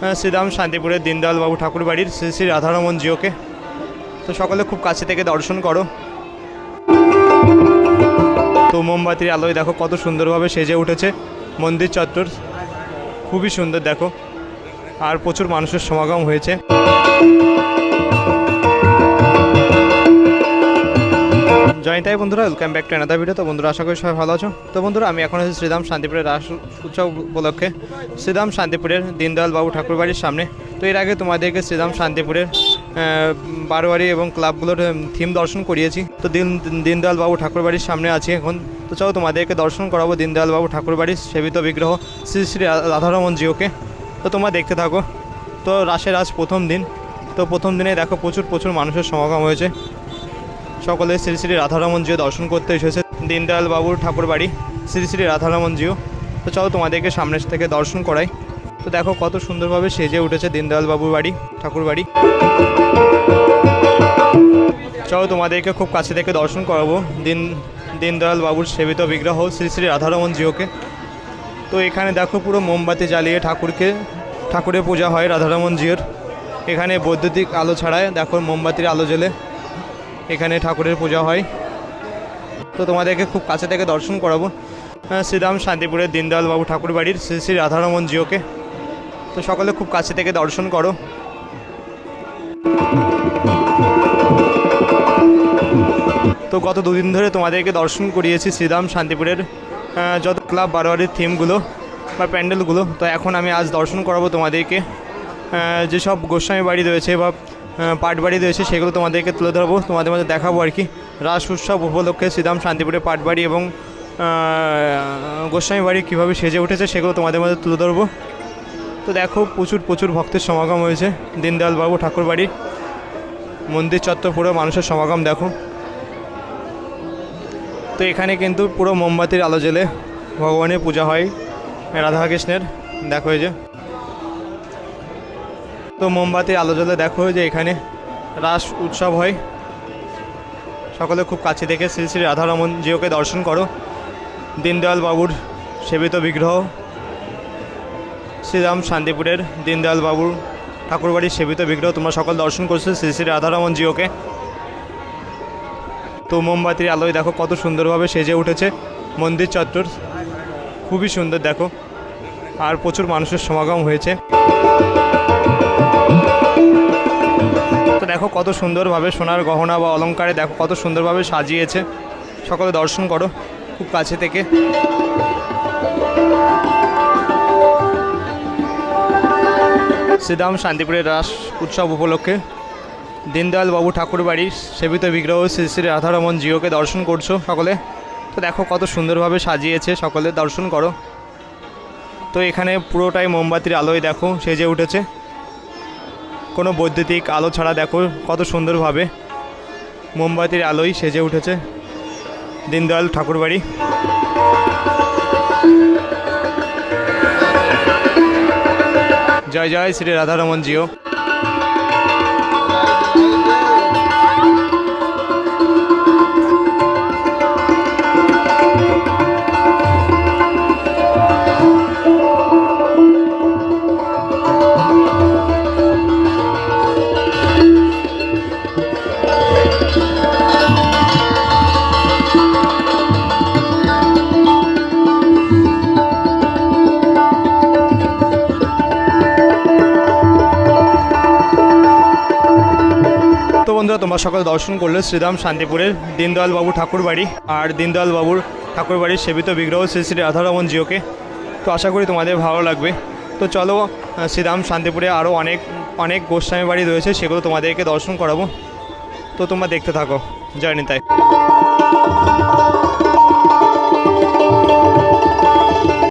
শ্রীরাম শান্তিপুরের দীনদয়ালবাবু ঠাকুর বাড়ির শ্রী শ্রী রাধারমন জিওকে। তো সকলে খুব কাছে থেকে দর্শন করো। তো মোমবাতির আলোয় দেখো কত সুন্দরভাবে সেজে উঠেছে মন্দির চত্বর। খুবই সুন্দর দেখো। আর প্রচুর মানুষের সমাগম হয়েছে। জয়নিতাই বন্ধুরা welcome back to another video তো বন্ধুরা, আশা করি সবাই ভালো আছো। তো বন্ধুরা, আমি এখন আছি শ্রীরাম শান্তিপুরের রাস উৎসব উপলক্ষে। শ্রীরাম শান্তিপুরের দীনদয়াল বাবু ঠাকুর বাড়ির সামনে। তো এর আগে তোমাদেরকে শ্রীরাম শান্তিপুরের বারোয়ারি এবং ক্লাবগুলোর থিম দর্শন করিয়েছি। তো দিন, দীনদয়াল বাবু ঠাকুর বাড়ির সামনে আছি এখন। তো চলো তোমাদেরকে দর্শন করাবো দীনদয়াল বাবু ঠাকুর বাড়ির সেবিত বিগ্রহ শ্রী শ্রী রাধারমন জিওকে তো তোমরা দেখতে থাকো। তো রাসের আজ প্রথম দিন। তো প্রথম দিনে দেখো প্রচুর প্রচুর মানুষের সমাগম হয়েছে। সকলে শ্রী শ্রী রাধারমন জিও দর্শন করতে এসেছে। দীনদয়াল বাবুর ঠাকুর বাড়ি শ্রী শ্রী রাধারমন জিও তো চলো তোমাদেরকে সামনের থেকে দর্শন করাই। তো দেখো কত সুন্দরভাবে সেজে উঠেছে দীনদয়াল বাবুর বাড়ি ঠাকুর বাড়ি চলো তোমাদেরকে খুব কাছে থেকে দর্শন করাবো দিন, দীনদয়াল বাবুর সেবিত বিগ্রহ শ্রী শ্রী রাধারমন জিওকে তো এখানে দেখো পুরো মোমবাতি জ্বালিয়ে ঠাকুরকে, ঠাকুরের পূজা হয় রাধারমন জিওর এখানে বৈদ্যুতিক আলো ছাড়ায় দেখো মোমবাতির আলো জ্বলে। এখানে ঠাকুরের পূজা হয়। তো তোমাদেরকে খুব কাছে থেকে দর্শন করাবো। শ্রীরাম শান্তিপুরের দীনদয়াল বাবু ঠাকুর বাড়ির শ্রী শ্রী রাধারমন জিওকে। তো সকলে খুব কাছে থেকে দর্শন করো। তো গত দুদিন ধরে তোমাদেরকে দর্শন করিয়েছি শ্রীরাম শান্তিপুরের যত ক্লাব বারোয়ারির থিমগুলো বা প্যান্ডেলগুলো। তো এখন আমি আজ দর্শন করাবো তোমাদেরকে। যেসব গোস্বামী বাড়ি রয়েছে বা আহ, পাট বাড়ি রয়েছে সেগুলো তোমাদেরকে তুলে ধরবো। তোমাদের মধ্যে দেখাবো আর কি। রাস উৎসব উপলক্ষে শ্রীরাম শান্তিপুরের পাট বাড়ি এবং গোস্বামী বাড়ি কীভাবে সেজে উঠেছে সেগুলো তোমাদের মধ্যে তুলে ধরবো। তো দেখো প্রচুর প্রচুর ভক্তের সমাগম হয়েছে। দীনদয়াল বাবু ঠাকুর বাড়ির মন্দির চত্বর পুরো মানুষের সমাগম দেখো। তো এখানে কিন্তু পুরো মোমবাতির আলো জ্বেলে ভগবানের পূজা হয় রাধাকৃষ্ণের। দেখো এই যে। তো মোমবাতির আলো জ্বলে দেখো যে এখানে রাস উৎসব হয়। সকলে খুব কাছে থেকে শ্রী শ্রী রাধারমন জিওকে দর্শন করো। দীনদয়াল বাবুর সেবিত বিগ্রহ, শ্রীরাম শান্তিপুরের দীনদয়াল বাবুর ঠাকুরবাড়ির সেবিত বিগ্রহ, তোমরা সকল দর্শন করছ শ্রী শ্রী রাধারমন জিওকে। তো মোমবাতির আলোয় দেখো কত সুন্দরভাবে সেজে উঠেছে মন্দির চত্বর। খুবই সুন্দর দেখো। আর প্রচুর মানুষের সমাগম হয়েছে। কত সুন্দরভাবে সোনার গহনা বা অলংকারে দেখো, কত সুন্দরভাবে সাজিয়েছে। সকলে দর্শন করো, খুব কাছে থেকে। শ্রীরাম শান্তিপুরের রাস উৎসব উপলক্ষে দীনদয়াল বাবু ঠাকুর বাড়ির সেবিত বিগ্রহ শ্রী শ্রী রাধারমন জিওকে দর্শন করছ সকলে। তো দেখো কত সুন্দরভাবে সাজিয়েছে সকলে, দর্শন করো। তো এখানে পুরোটাই মোমবাতির আলোয় দেখো, সেজে উঠেছে। কোনো বৈদ্যুতিক আলো ছাড়া দেখো কত সুন্দরভাবে। মোমবাতির আলোই সেজে উঠেছে। দীনদয়াল ঠাকুর বাড়ি জয় জয় শ্রী রাধারমন জিও। বন্ধুরা, তোমরা সকল দর্শন করলে শ্রীরাম শান্তিপুরের দীনদয়াল বাবুর ঠাকুর বাড়ি আর দীনদয়াল বাবুর ঠাকুর বাড়ির সেবিত বিগ্রহ শ্রী শ্রী রাধারমন জিওকে। তো আশা করি তোমাদের ভালো লাগবে। তো চলো শ্রীরাম শান্তিপুরে আরও অনেক অনেক গোস্বামী বাড়ি রয়েছে, সেগুলো তোমাদেরকে দর্শন করাবো। তো তোমরা দেখতে থাকো, জয় নিতাই।